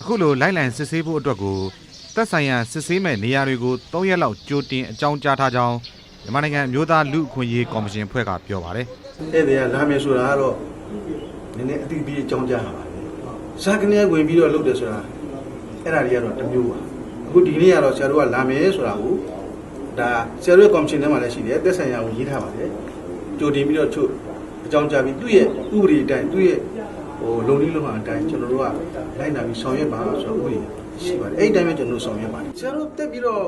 အခုလိုလိုက်လံစစ်ဆေးဖို့အတွက်ကိုသက်ဆိုင်ရာစစ်ဆေးမဲ့နေရာတွေကို၃ရက်လောက်ကြိုတင်အကြောင်းကြားထားကြောင်းမြန်မာနိုင်ငံအမျိုးသားလူ့အခွင့်အရေးကော်မရှင်ဖွဲ့ကပြောပါတယ်ဧည့်သည်ကလာမယ်ဆိုတာကတော့နည်းနည်းအတိအပြည့်အကြောင်းကြားတာပါလေဇာကနေဝင်ပြီးတော့လုပ်တယ်ဆိုတာအဲ့ဒါတွေကတော့တစ်မျိုးပါအခုဒီနေ့ကတော့ဆရာတို့ကလာမယ်ဆိုတာကိုဒါဆရာတို့ရဲ့ကော်မရှင်ထဲမှာလည်းရှိတယ်သက်ဆိုင်ရာကိုရေးထားပါတယ်ကြိုတင်ပြီးတော့ချုပ်အကြောင်းကြားပြီးသူ့ရဲ့ဥပဒေအတိုင်းသူ့ရဲ့ ဟိုလုံလေးလုံမှာအတိုင်းကျွန်တော်တို့ကလိုက်နာပြီးဆောင်ရွက်ပါဆိုတော့ဥပဒေရှိပါတယ်အဲ့ဒီတိုင်းပဲကျွန်တော်တို့ဆောင်ရွက်ပါတယ်ဆရာတို့တက်ပြီးတော့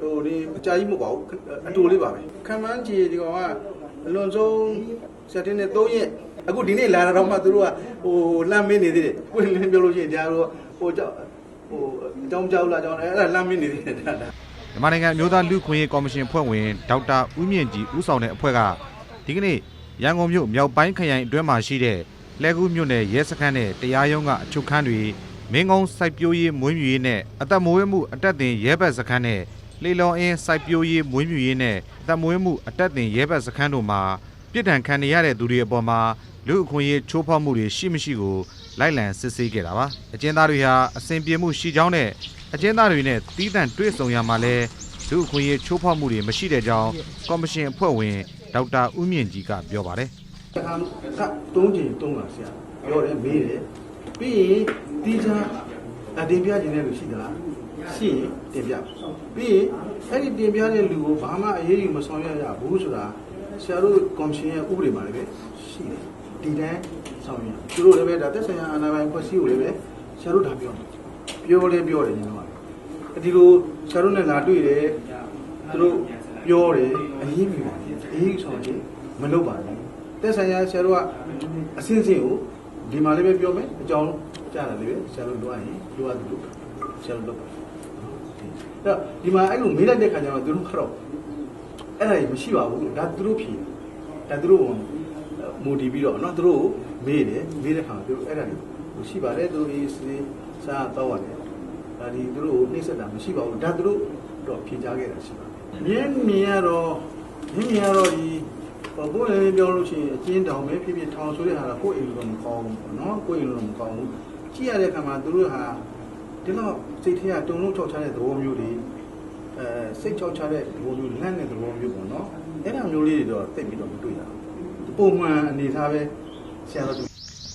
ဟိုဒီအကြာကြီးမဟုတ်ပါဘူးအတူလေးပါပဲခံမှန်းကြည့်ဒီကောင်ကအလွန်ဆုံးစက်တင်နဲ့3ရက်အခုဒီနေ့လာတော့မှသူတို့ကဟိုလှမ်းမင်းနေသေးတယ်ပွင့်လင်းပြောလို့ရှိရင်တရားတို့ဟိုကြောက်ဟိုအကြောင်းကြောက်လာကြောင်းအဲ့ဒါလှမ်းမင်းနေသေးတယ်ဒါဒါမြန်မာနိုင်ငံအမျိုးသားလူ့အခွင့်အရေးကော်မရှင်ဖွဲ့ဝင်ဒေါက်တာဦးမြင့်ကြည်ဦးဆောင်တဲ့အဖွဲ့ကဒီကနေ့ရန်ကုန်မြို့မြောက်ပိုင်းခရိုင်အတွင်းမှာရှိတဲ့ လှည်းကူးမြို့နယ်ရဲစခန်းနဲ့တရားရုံးကအချုပ်ခန်းတွေမင်းကုန်းစိုက်ပျိုးရေးမွေးမြူရေးနဲ့အသက်မွေးမှုအတက်တင်ရဲဘက်စခန်းနဲ့လေလော်အင်းစိုက်ပျိုးရေးမွေးမြူရေးနဲ့အသက်မွေးမှုအတက်တင်ရဲဘက်စခန်းတို့မှာပြည်ထန်ခံနေရတဲ့သူတွေအပေါ်မှာလူ့အခွင့်အရေးချိုးဖောက်မှုတွေရှိမရှိကိုလိုက်လံစစ်ဆေးခဲ့တာပါအကျဉ်းသားတွေဟာအစဉ်ပြေမှုရှိကြောင်းနဲ့အကျဉ်းသားတွေနဲ့တီးတန့်တွေ့ဆုံရမှာလဲလူအခွင့်အရေးချိုးဖောက်မှုတွေမရှိတဲ့ကြောင်းကော်မရှင်အဖွဲ့ဝင်ဒေါက်တာဦးမြင့်ကြီးကပြောပါတယ် အခါကတုံးချင်တုံးလာဆရာပြောတယ်မေးတယ်ပြီးရင်တီးချာအတင်ပြခြင်းတဲ့လူရှိသလားရှိရင်တင်ပြပြီးရင်အဲ့ဒီတင်ပြတဲ့လူကိုဘာမှအရေးယူမဆောင်ရွက်ရဘူးဆိုတာဆရာတို့ကော်မရှင်ရဲ့ဥပဒေမှာလည်းပဲရှိတယ်ဒီတန်းဆောင်ရွက်သူတို့လည်းပဲဒါသက်ဆိုင်ရာအာဏာပိုင်ဖွဲ့စည်းကိုလည်းပဲဆရာတို့ဒါပြောတယ်ပြောလဲပြောတယ်ညီမဒီလိုဆရာတို့နဲ့လာတွေ့တယ်သူတို့ပြောတယ်အရေးယူတယ်အရေးယူဆောင်ခြင်းမလုပ်ပါဘူး တက်ဆိုင်ရာဆရာတို့ကအစင်းစင်းကိုဒီမှာလေးပဲပြောမယ်အကြောင်းကြားတာလေးပဲဆရာတို့လိုအပ်ရင်လိုအပ်တယ်လို့ဆရာတို့လုပ်ပါအဲ့တော့ဒီမှာအဲ့လိုမေးလိုက်တဲ့ခါကျတော့သူတို့ကတော့အဲ့ဒါကြီးမရှိပါဘူးလို့ဒါသူတို့ဖြေဒါသူတို့မူတည်ပြီးတော့နော်သူတို့မေးတယ်မေးတဲ့ခါမှာသူတို့အဲ့ဒါကြီးရှိပါတယ်သူတို့အေးစေးစားတော့ရတယ်ဒါဒီသူတို့နှိမ့်ဆက်တာမရှိပါဘူးဒါသူတို့တော့ဖြေကြခဲ့တာရှိပါတယ်မြင်းမြင်ရတော့မြင်းမြင်ရတော့ဒီ ကိုယ်လည်းပြောလို့ရှိရင်အကျဉ်းတောင်ပဲဖြစ်ဖြစ်ထောင်ဆိုတဲ့ဟာကကိုယ့်အိမ်လိုတော့မကောင်းဘူးပေါ့နော်ကိုယ့်အိမ်လိုတော့မကောင်းဘူးကြည့်ရတဲ့အခါမှာသူတို့ဟာဒီလောက်စိတ်ထဲကတုံလုံးချောက်ချတဲ့သဘောမျိုးတွေအဲစိတ်ချောက်ချတဲ့သဘောမျိုးလန့်တဲ့သဘောမျိုးပေါ့နော်အဲ့ဒါမျိုးလေးတွေတော့သိပ်ပြီးတော့မတွေ့ရဘူးပုံမှန်အနေထားပဲဆရာတော်သူ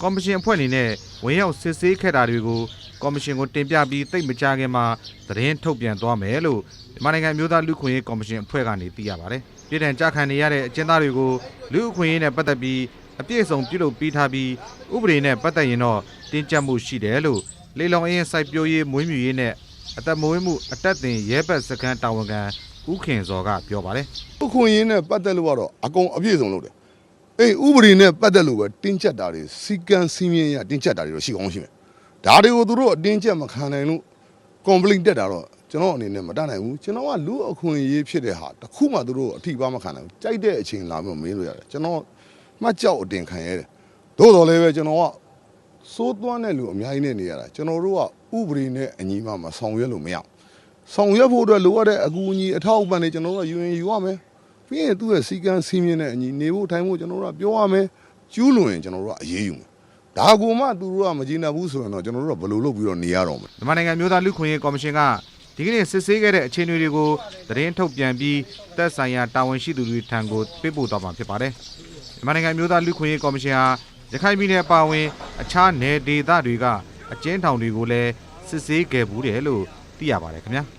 ကော်မရှင်အဖွဲ့အနေနဲ့ဝင်ရောက်စစ်ဆေးခဲ့တာတွေကိုကော်မရှင်ကိုတင်ပြပြီးသိပ်မကြခင်မှာသတင်းထုတ်ပြန်သွားမယ်လို့မြန်မာနိုင်ငံအမျိုးသားလူ့အခွင့်အရေးကော်မရှင်အဖွဲ့ကနေသိရပါတယ် ပြည်ထန်ကြခံနေရတဲ့အကျဉ်းသားတွေကိုလူ့အခွင့်အရေးနဲ့ပတ်သက်ပြီးအပြည့်အစုံပြုလုပ်ပြီးထားပြီးဥပဒေနဲ့ပတ်သက်ရင်တော့တင်းကျပ်မှုရှိတယ်လို့လေလောင်အင်းစိုက်ပျိုးရေးမွေးမြူရေးနဲ့အသက်မွေးမှုအတက်တင်ရဲဘက်စခန်းတာဝန်ခံဦးခင်စောကပြောပါတယ်ဥခွင့်ရင်းနဲ့ပတ်သက်လို့ကတော့အကုန်အပြည့်စုံလုပ်တယ်။အေးဥပဒေနဲ့ပတ်သက်လို့ပဲတင်းကျပ်တာတွေစီကံစီမင်းရတင်းကျပ်တာတွေတော့ရှိအောင်ရှိမယ်။ဒါတွေကိုသူတို့အတင်းကျပ်မခံနိုင်လို့ complaint တက်တာတော့ ကျွန်တော်အနေနဲ့မတတ်နိုင်ဘူး။ကျွန်တော်ကလူအခွင့်အရေးဖြစ်တဲ့ဟာတစ်ခုမှသူတို့အထိပါမခံနိုင်ဘူး။ကြိုက်တဲ့အချိန်လာပြီးမေးလို့ရတယ်။ကျွန်တော်မှတ်ကြောက်အတင်ခံရတယ်။သို့တော်လည်းပဲကျွန်တော်ကစိုးသွမ်းတဲ့လူအများကြီးနဲ့နေရတာကျွန်တော်တို့ကဥပဒေနဲ့အညီမှမဆောင်ရွက်လို့မရဘူး။ဆောင်ရွက်ဖို့အတွက်လိုအပ်တဲ့အကူအညီအထောက်အပံ့တွေကျွန်တော်တို့ကယူရင်ယူရမယ်။ပြီးရင်သူ့ရဲ့စီကံစီမင်းတဲ့အညီနေဖို့ထိုင်ဖို့ကျွန်တော်တို့ကပြောရမယ်။ကျူးလွန်ရင်ကျွန်တော်တို့ကအရေးယူမယ်။ဒါကူမှသူတို့ကမကျေနပ်ဘူးဆိုရင်တော့ကျွန်တော်တို့ကဘယ်လိုလုပ်ပြီးတော့နေရတော့မလဲမြန်မာနိုင်ငံမျိုးသားလူ့ခွင့်ရေးကော်မရှင်က ဒီကနေ့စစ်ဆေးခဲ့တဲ့အခြေအနေတွေကိုသတင်းထုတ်ပြန်ပြီးသက်ဆိုင်ရာတာဝန်ရှိသူတွေထံကိုပေးပို့သွားမှာဖြစ်ပါတယ်။မြန်မာနိုင်ငံမျိုးသားလူ့ခွင့်ရေးကော်မရှင်ဟာရခိုင်ပြည်နယ်အပါအဝင် အခြားနယ်ဒေသတွေကအကျဉ်းထောင်တွေကိုလည်းစစ်ဆေးခဲ့ဘူးတယ်လို့သိရပါတယ်ခင်ဗျာ။